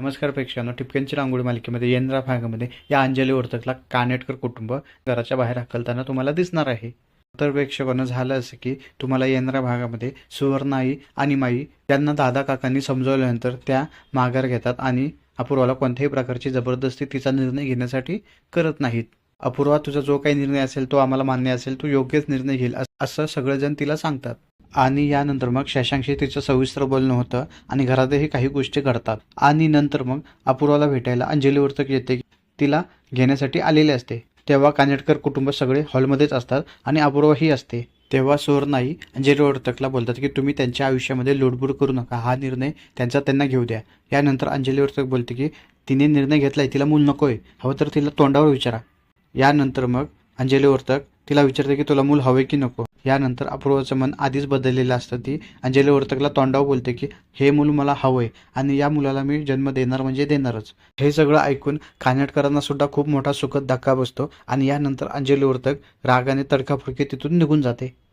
नमस्कार प्रेक्षकांनो टिपक्यांची रांगोळी मालिकेमध्ये येनरा भागामध्ये या अंजली वर्तकला कानेटकर कुटुंब घराच्या बाहेर हकलताना तुम्हाला दिसणार आहे. तर प्रेक्षकांना झालं असं की तुम्हाला येनरा भागामध्ये सुवर्णाई आणि माई त्यांना दादा काकांनी समजवल्यानंतर त्या माघार घेतात आणि अपूर्वाला कोणत्याही प्रकारची जबरदस्ती तिचा निर्णय घेण्यासाठी करत नाहीत. अपूर्वा तुझा जो काही निर्णय असेल तो आम्हाला मान्य असेल तो योग्यच निर्णय घेईल असं सगळेजण तिला सांगतात. आणि यानंतर मग शशांकशी तिचं सविस्तर बोलणं होतं आणि घरातही काही गोष्टी घडतात. आणि नंतर मग अपूर्वाला भेटायला अंजली वर्तक येते. तिला घेण्यासाठी आलेले असते. तेव्हा कानेटकर कुटुंब सगळे हॉलमध्येच असतात आणि अपूर्वाही असते. तेव्हा सुवर्णाई अंजली वर्तकला बोलतात की तुम्ही त्यांच्या आयुष्यामध्ये लोडबूड करू नका. हा निर्णय त्यांचा त्यांना घेऊ द्या. यानंतर अंजली वर्तक बोलते की तिने निर्णय घेतलाय तिला मूल नकोय. हवं तर तिला तोंडावर विचारा. यानंतर मग अंजली वर्तक तिला विचारते की तुला मूल हवे की नको? यानंतर अपूर्वाचं मन आधीच बदललेलं असतं ती. अंजली वर्तकला तोंडाव बोलते की हे मूल मला हवंय आणि या मुलाला मी जन्म देणार म्हणजे देणारच. हे सगळं ऐकून कानेटकरांना सुद्धा खूप मोठा सुखद धक्का बसतो आणि यानंतर अंजली वर्तक रागाने तडकाफडकी तिथून निघून जाते.